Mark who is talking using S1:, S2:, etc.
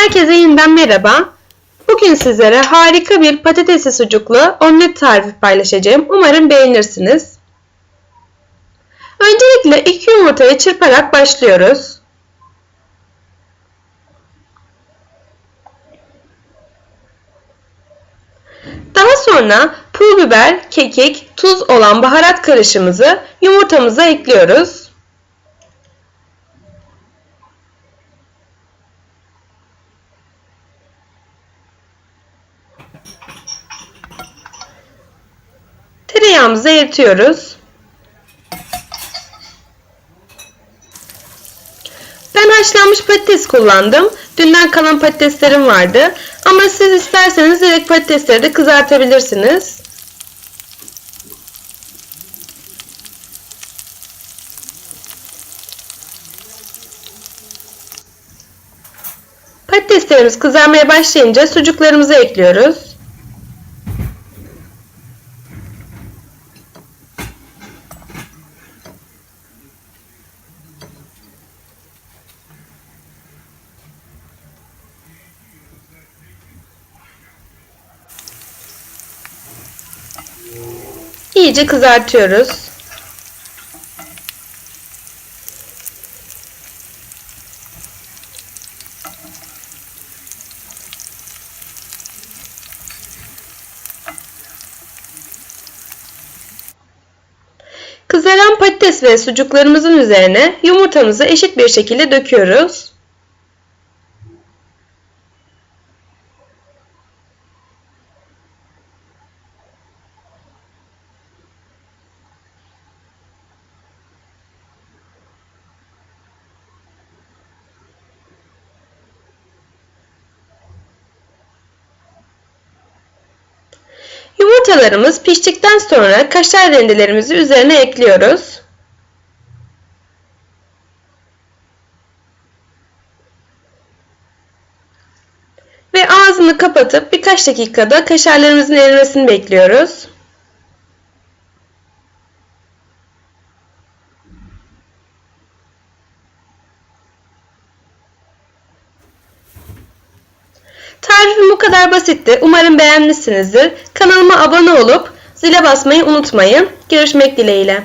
S1: Herkese yeniden merhaba. Bugün sizlere harika bir patatesli sucuklu omlet tarifi paylaşacağım. Umarım beğenirsiniz. Öncelikle iki yumurtayı çırparak başlıyoruz. Daha sonra pul biber, kekik, tuz olan baharat karışımımızı yumurtamıza ekliyoruz. Tereyağımızı eritiyoruz. Ben haşlanmış patates kullandım. Dünden kalan patateslerim vardı. Ama siz isterseniz direkt patatesleri de kızartabilirsiniz. Patateslerimiz kızarmaya başlayınca sucuklarımızı ekliyoruz. İyice kızartıyoruz. Kızaran patates ve sucuklarımızın üzerine yumurtamızı eşit bir şekilde döküyoruz. Yumurtalarımız piştikten sonra kaşar rendelerimizi üzerine ekliyoruz. Ve ağzını kapatıp birkaç dakikada kaşarlarımızın erimesini bekliyoruz. Tarifim bu kadar basitti. Umarım beğenmişsinizdir. Kanalıma abone olup zile basmayı unutmayın. Görüşmek dileğiyle.